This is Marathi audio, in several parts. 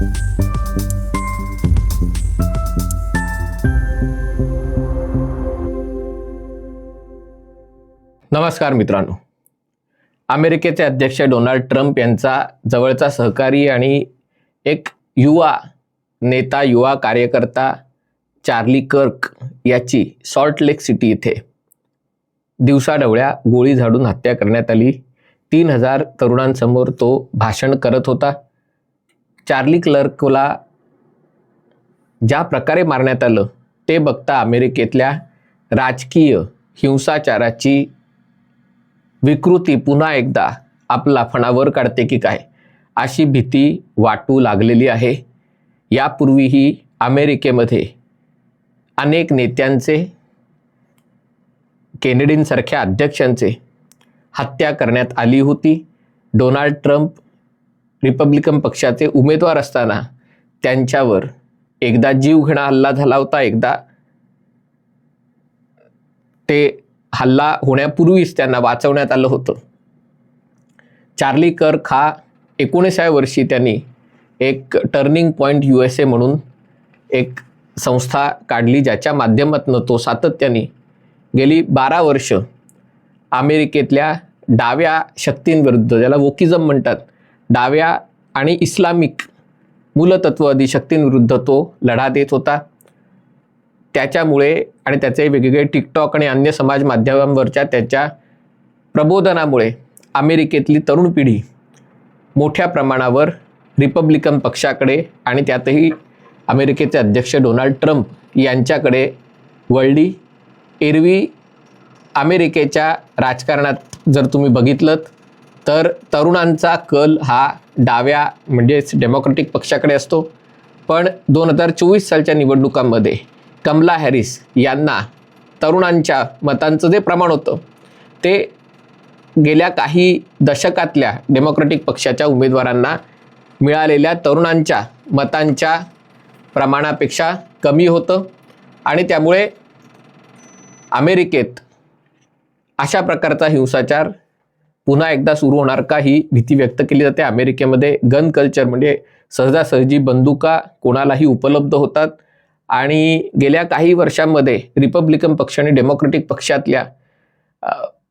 नमस्कार मित्रांनो. अमेरिकेचे अध्यक्ष डोनाल्ड ट्रम्प यांचा जवळचा सहकारी आणि एक युवा नेता युवा कार्यकर्ता चार्ली कर्क याची सॉल्ट लेक सिटी इथे दिवसाढवळ्या गोळी झाडून हत्या करण्यात आली. तीन हजार तरुणांसमोर तो भाषण करत होता. चार्ली क्लर्कला ज्या प्रकारे मारण्यात आलं ते बघता अमेरिकेतल्या राजकीय हिंसाचाराची विकृती पुन्हा एकदा आपला फणावर काढते की काय? अशी भीती वाटू लागलेली आहे. यापूर्वीही अमेरिकेमध्ये अनेक नेत्यांचे केनेडींसारख्या अध्यक्षांचे हत्या करण्यात आली होती. डोनाल्ड ट्रम्प रिपब्लिकन पक्षाचे उमेदवार असताना त्यांच्यावर एकदा जीवघेणा हल्ला झाला होता एकदा. ते हल्ला होण्यापूर्वीच त्यांना वाचवण्यात आलं होतं. चार्ली कर्क हा एकोणीसाव्या वर्षी त्यांनी एक turning point U S A म्हणून एक संस्था काढली ज्याच्या माध्यमातून तो सातत्याने गेली बारा वर्ष अमेरिकेतल्या डाव्या शक्तींविरुद्ध ज्याला वोकिझम म्हणतात. डाव्या आणि इस्लामिक मूलतत्ववादी शक्तींविरुद्ध तो लढा देत होता. त्याच्यामुळे आणि त्याचे वेगवेगळे टिकटॉक आणि अन्य समाज माध्यमांवरच्या त्याच्या प्रबोधनामुळे अमेरिकेतली तरुण पिढी मोठ्या प्रमाणावर रिपब्लिकन पक्षाकडे आणि त्यातही अमेरिकेचे अध्यक्ष डोनाल्ड ट्रम्प यांच्याकडे वळली. एरवी अमेरिकेच्या राजकारणात जर तुम्ही बघितलं तर तरुणांचा कल हा डाव्या म्हणजेच डेमोक्रेटिक पक्षाकडे असतो. पण दोन हजार चोवीस सालच्या निवडणुकांमध्ये कमला हॅरिस यांना तरुणांच्या मतांचं जे प्रमाण होतं ते गेल्या काही दशकातल्या डेमोक्रेटिक पक्षाच्या उमेदवारांना मिळालेल्या तरुणांच्या मतांच्या प्रमाणापेक्षा कमी होतं. आणि त्यामुळे अमेरिकेत अशा प्रकारचा हिंसाचार पुन्हा एकदा सुरू होणार का ही भीती व्यक्त केली जाते. अमेरिकेमध्ये गन कल्चर म्हणजे सहजासहजी बंदुका कोणालाही उपलब्ध होतात. आणि गेल्या काही वर्षांमध्ये रिपब्लिकन पक्ष आणि डेमोक्रेटिक पक्षातल्या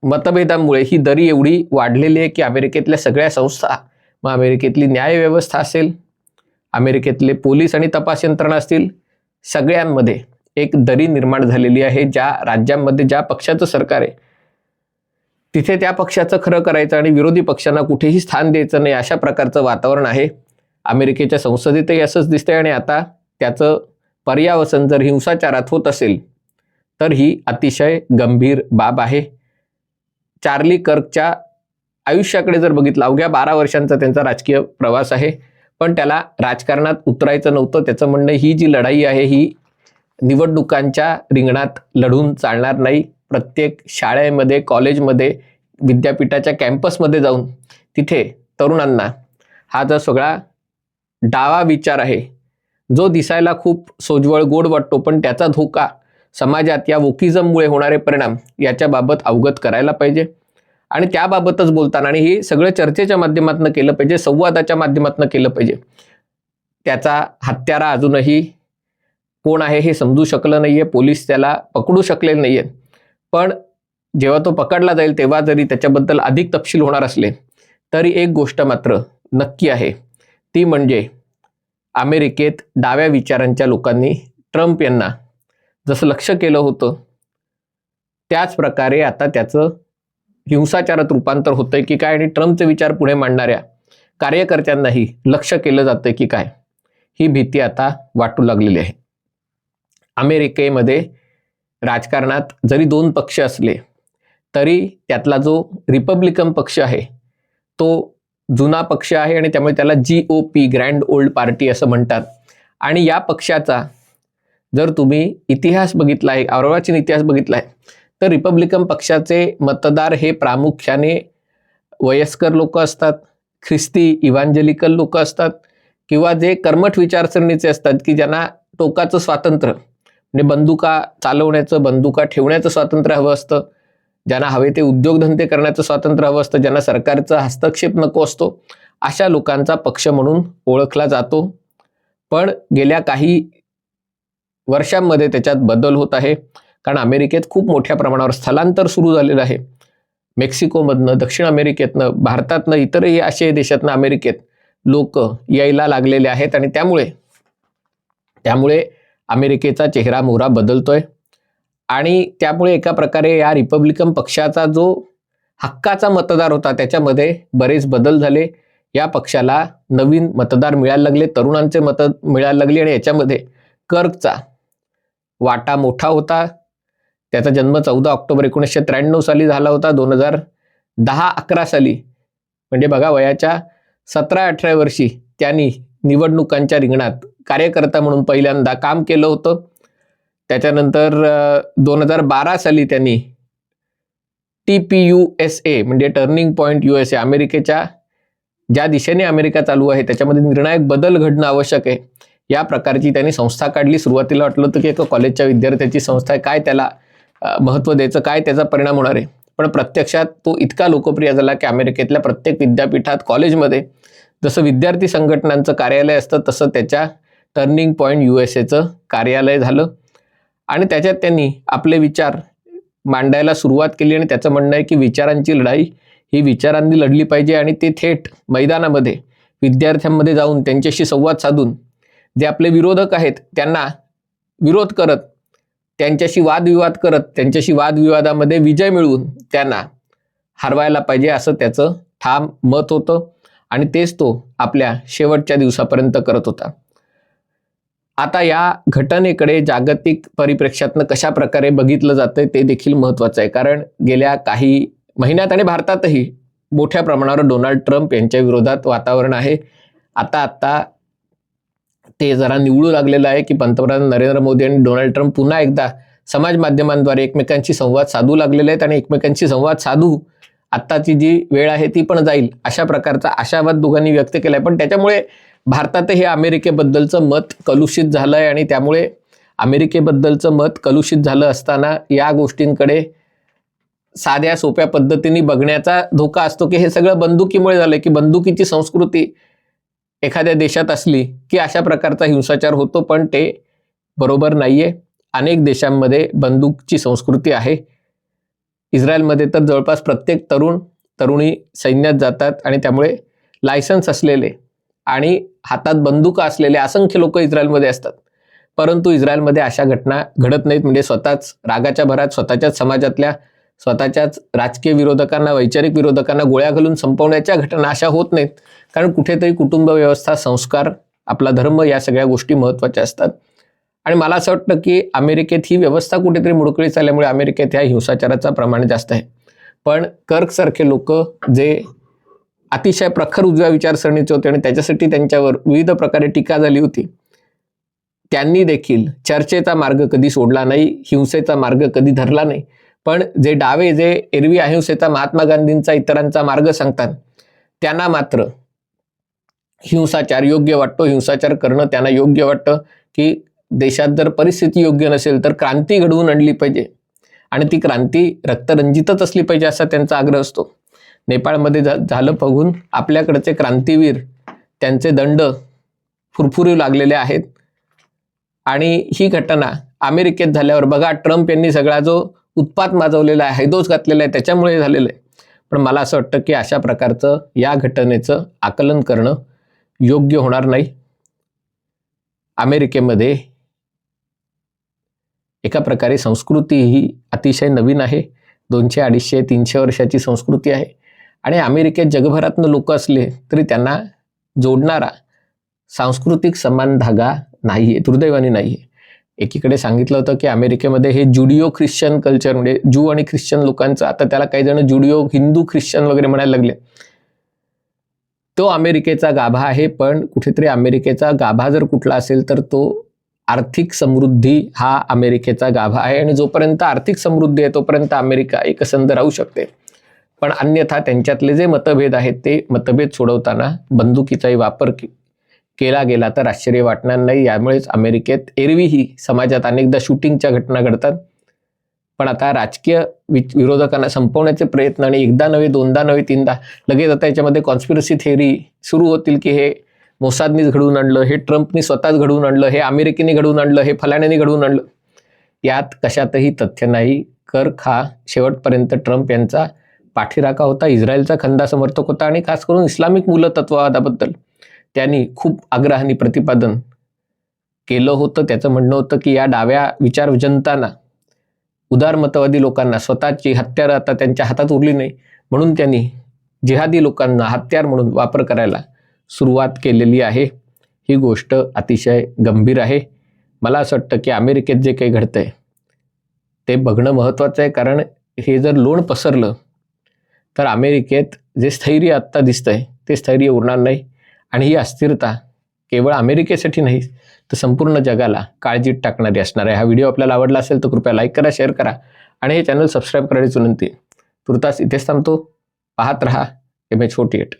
मतभेदांमुळे ही दरी एवढी वाढलेली आहे की अमेरिकेतल्या सगळ्या संस्था मग अमेरिकेतली न्यायव्यवस्था असेल अमेरिकेतले पोलीस आणि तपास यंत्रणा असतील सगळ्यांमध्ये एक दरी निर्माण झालेली आहे ज्या राज्यांमध्ये ज्या पक्षाचं सरकार आहे. तिथे त्या पक्षाचं खरं करायचं आणि विरोधी पक्षांना कुठेही स्थान द्यायचं नाही अशा प्रकारचं वातावरण आहे. अमेरिकेच्या संसदेतही असंच दिसतंय आणि आता त्याचं पर्यावसन जर हिंसाचारात होत असेल तर ही अतिशय गंभीर बाब आहे. चार्ली कर्कच्या आयुष्याकडे जर बघितलं अवघ्या बारा वर्षांचा त्यांचा राजकीय प्रवास आहे. पण त्याला राजकारणात उतरायचं नव्हतं त्याचं म्हणणं ही जी लढाई आहे ही निवडणुकांच्या रिंगणात लढून चालणार नाही. प्रत्येक शाळेमध्ये कॉलेजमध्ये विद्यापीठाच्या कॅम्पसमध्ये जाऊन तिथे तरुणांना हा जो सगळा डावा विचार आहे जो दिसायला खूप सोज्वळ गोड वाटतो पण त्याचा धोका समाजात या वोकिझममुळे होणारे परिणाम याच्याबाबत अवगत करायला पाहिजे. आणि त्याबाबतच बोलताना आणि हे सगळं चर्चेच्या माध्यमातून केलं पाहिजे संवादाच्या माध्यमातून केलं पाहिजे त्याचा हत्यारा अजूनही कोण आहे हे समजू शकलं नाही आहे पोलीस त्याला पकडू शकलेले आहे पण जेव्हा तो पकडला जाईल तेव्हा जरी त्याच्याबद्दल अधिक तपशील होणार असले तरी एक गोष्ट मात्र नक्की आहे. ती म्हणजे अमेरिकेत डाव्या विचारांच्या लोकांनी ट्रम्प यांना जसं लक्ष केलं होतं त्याच प्रकारे आता त्याचं हिंसाचारात रूपांतर होतंय की काय आणि ट्रम्पचे विचार पुढे मांडणाऱ्या कार्यकर्त्यांनाही लक्ष केलं जातंय की काय. ही भीती आता वाटू लागलेली आहे. अमेरिकेमध्ये राजकारणात जरी दोन पक्ष असले तरी त्यातला जो रिपब्लिकन पक्ष आहे तो जुना पक्ष आहे आणि त्यामुळे त्याला G O P grand old party असं म्हणतात. आणि या पक्षाचा जर तुम्ही इतिहास बघितला आहे अर्वाचीन इतिहास बघितला आहे तर रिपब्लिकन पक्षाचे मतदार हे प्रामुख्याने वयस्कर लोक असतात ख्रिस्ती इव्हांजलिकल लोक असतात किंवा जे कर्मठ विचारसरणीचे असतात की ज्यांना टोकाचं स्वातंत्र्य म्हणजे बंदुका चालवण्याचं बंदुका ठेवण्याचं स्वातंत्र्य हवं असतं. ज्यांना हवे ते उद्योगधंदे करण्याचं स्वातंत्र्य हवं असतं. ज्यांना सरकारचा हस्तक्षेप नको असतो. अशा लोकांचा पक्ष म्हणून ओळखला जातो. पण गेल्या काही वर्षांमध्ये त्याच्यात बदल होत आहे. कारण अमेरिकेत खूप मोठ्या प्रमाणावर स्थलांतर सुरू झालेलं आहे. मेक्सिकोमधनं दक्षिण अमेरिकेतनं भारतातनं इतरही आशियाई देशातनं अमेरिकेत लोक यायला लागलेले आहेत. आणि त्यामुळे त्यामुळे अमेरिकेचा चेहरा मोहरा बदलतोय. आणि त्यामुळे एका प्रकारे या रिपब्लिकन पक्षाचा जो हक्काचा मतदार होता त्याच्यामध्ये बरेच बदल झाले. या पक्षाला नवीन मतदार मिळायला लागले तरुणांचे मत मिळायला लागले आणि याच्यामध्ये कर्कचा वाटा मोठा होता. त्याचा जन्म चौदा ऑक्टोबर एकोणीसशे त्र्याण्णव साली झाला होता. दोन हजार दहा अकरा साली म्हणजे बघा वयाच्या सतरा अठरा वर्षी त्यांनी निवडणुकांच्या रिंगणात कार्यकर्ता म्हणून पहिल्यांदा काम केलं होतं. त्याच्यानंतर दोन हजार बारा साली त्यांनी T P U S A म्हणजे turning point U S A अमेरिकेच्या ज्या दिशेने अमेरिका चालू आहे त्याच्यामध्ये निर्णायक बदल घडणं आवश्यक आहे. या प्रकारची त्यांनी संस्था काढली. सुरुवातीला वाटलं होतं की एका कॉलेजच्या विद्यार्थ्याची संस्था आहे. काय त्याला महत्त्व द्यायचं काय त्याचा परिणाम होणार आहे? पण प्रत्यक्षात तो इतका लोकप्रिय झाला की अमेरिकेतल्या प्रत्येक विद्यापीठात कॉलेजमध्ये जसं विद्यार्थी संघटनांचं कार्यालय असतं तसं त्याच्या टर्निंग पॉईंट यू एस एचं कार्यालय झालं. आणि त्याच्यात त्यांनी आपले विचार मांडायला सुरुवात केली आणि त्याचं म्हणणं आहे की विचारांची लढाई ही विचारांनी लढली पाहिजे आणि ते थेट मैदानामध्ये विद्यार्थ्यांमध्ये जाऊन त्यांच्याशी संवाद साधून जे आपले विरोधक आहेत त्यांना विरोध करत त्यांच्याशी वादविवाद करत त्यांच्याशी वादविवादामध्ये विजय मिळवून त्यांना हरवायला पाहिजे असं त्याचं ठाम मत होतं. आणि तेच तो आपल्या शेवटच्या दिवसापर्यंत करत होता. आता या घटनेकडे जागतिक परिप्रेक्ष्यातनं कशा प्रकारे बघितलं जातंय ते देखील महत्वाचं आहे. कारण गेल्या काही महिन्यात आणि भारतातही मोठ्या प्रमाणावर डोनाल्ड ट्रम्प यांच्या विरोधात वातावरण आहे. आता आता ते जरा निवडू लागलेलं आहे की पंतप्रधान नरेंद्र मोदी आणि डोनाल्ड ट्रम्प पुन्हा एकदा समाज माध्यमांद्वारे एकमेकांशी संवाद साधू लागलेले आहेत आणि एकमेकांशी संवाद साधू आत्ताची जी वेळ आहे ती पण जाईल अशा प्रकारचा आशावाद दोघांनी व्यक्त केला आहे पण त्याच्यामुळे भारतातही अमेरिकेबद्दलचं मत कलुषित झालं आहे आणि त्यामुळे अमेरिकेबद्दलचं मत कलुषित झालं असताना या गोष्टींकडे साध्या सोप्या पद्धतीने बघण्याचा धोका असतो की हे सगळं बंदुकीमुळे झालं की बंदुकीची संस्कृती एखाद्या देशात असली की अशा प्रकारचा हिंसाचार होतो पण ते बरोबर नाही आहे अनेक देशांमध्ये बंदूकची संस्कृती आहे. इस्रायलमध्ये तर जवळपास प्रत्येक तरुण तरुणी सैन्यात जातात आणि त्यामुळे लायसन्स असलेले आणि हातात बंदुका असलेले असंख्य लोक इस्रायलमध्ये असतात. परंतु इस्रायलमध्ये अशा घटना घडत नाहीत. म्हणजे स्वतःच रागाच्या भरात स्वतःच्याच समाजातल्या स्वतःच्याच राजकीय विरोधकांना वैचारिक विरोधकांना गोळ्या घालून संपवण्याच्या घटना अशा होत नाहीत. कारण कुठेतरी कुटुंब व्यवस्था संस्कार आपला धर्म या सगळ्या गोष्टी महत्त्वाच्या असतात. आणि मला असं वाटतं की अमेरिकेत ही व्यवस्था कुठेतरी मुडकळी चालल्यामुळे अमेरिकेत ह्या हिंसाचाराचं प्रमाण जास्त आहे. पण कर्कसारखे लोक जे अतिशय प्रखर उजव्या विचारसरणीचे होते आणि त्याच्यासाठी त्यांच्यावर विविध प्रकारे टीका झाली होती. त्यांनी देखील चर्चेचा मार्ग कधी सोडला नाही हिंसेचा मार्ग कधी धरला नाही. पण जे डावे जे एरवी अहिंसेचा महात्मा गांधींचा इतरांचा मार्ग सांगतात त्यांना मात्र हिंसाचार योग्य वाटतो. हिंसाचार करणं त्यांना योग्य वाटतं की देशात जर परिस्थिती योग्य नसेल तर क्रांती घडवून आणली पाहिजे. आणि ती क्रांती रक्तरंजितच असली पाहिजे असा त्यांचा आग्रह असतो. नेपाळमध्ये झालं बघून आपल्याकडचे क्रांतीवीर त्यांचे दंड फुरफुरू लागलेले आहेत. आणि ही घटना अमेरिकेत झाल्यावर बघा ट्रम्प यांनी सगळा जो उत्पात माजवलेला आहे हैदोस घातलेला आहे त्याच्यामुळे झालेलं आहे. पण मला असं वाटतं की अशा प्रकारचं या घटनेचं आकलन करणं योग्य होणार नाही. अमेरिकेमध्ये एका प्रकारे संस्कृती ही अतिशय नवीन आहे. दोनशे अडीचशे तीनशे वर्षाची संस्कृती आहे. आणि अमेरिकेत जगभरातनं लोक असले तरी त्यांना जोडणारा सांस्कृतिक समान धागा नाही आहे दुर्दैवाने नाही आहे एकीकडे सांगितलं होतं की अमेरिकेमध्ये हे जुडिओ ख्रिश्चन कल्चर म्हणजे जू आणि ख्रिश्चन लोकांचं आता त्याला काही जण जुडिओ हिंदू ख्रिश्चन वगैरे म्हणायला लागले. तो अमेरिकेचा गाभा आहे पण कुठेतरी अमेरिकेचा गाभा जर कुठला असेल तर तो आर्थिक समृद्धी हा अमेरिकेचा गाभा आहे. आणि जोपर्यंत आर्थिक समृद्धी आहे तोपर्यंत अमेरिका एकसंध राहू शकते. पण अन्यथा त्यांच्यातले जे मतभेद आहेत ते मतभेद सोडवताना बंदुकीचाही वापर केला गेला तर आश्चर्य वाटणार नाही. यामुळेच अमेरिकेत एरवीही समाजात अनेकदा शूटिंगच्या घटना घडतात. पण आता राजकीय विरोधकांना संपवण्याचे प्रयत्न आणि एकदा नव्हे दोनदा नव्हे तीनदा लगेच आता याच्यामध्ये कॉन्स्पिरसी थेअरी सुरू होतील की हे मोसादनीच घडवून आणलं हे ट्रम्पनी स्वतःच घडवून आणलं हे अमेरिकेने घडवून आणलं हे फलाण्याने घडवून आणलं. यात कशातही तथ्य नाही. कर खा. शेवटपर्यंत ट्रम्प यांचा पाठीराखा होता इस्रायलचा खंदा समर्थक होता आणि खास करून इस्लामिक मूलतत्ववादाबद्दल. त्यांनी खूप आग्रहाने प्रतिपादन केलं होतं. त्याचं म्हणणं होतं की या डाव्या विचारजनतांना उदारमतवादी लोकांना स्वतःची हत्यारं आता त्यांच्या हातात उरली नाही. म्हणून त्यांनी जिहादी लोकांना हत्यार म्हणून वापर करायला सुरुवात केलेली आहे. ही गोष्ट अतिशय गंभीर आहे. मला असं वाटतं की अमेरिकेत जे काही घडतंय ते बघणं महत्त्वाचं आहे. कारण हे जर लोण पसरलं तर अमेरिकेत जे स्थैर्य आत्ता दिसतंय ते स्थैर्य उरणार नाही. आणि ही अस्थिरता केवळ अमेरिकेसाठी नाही तर संपूर्ण जगाला काळजीत टाकणारी असणार आहे. हा व्हिडिओ आपल्याला आवडला असेल तर कृपया लाईक करा शेअर करा आणि हे चॅनल सबस्क्राईब करायची विनंती. तुर्तास इथेच थांबतो. पाहत रहा. M H forty eight.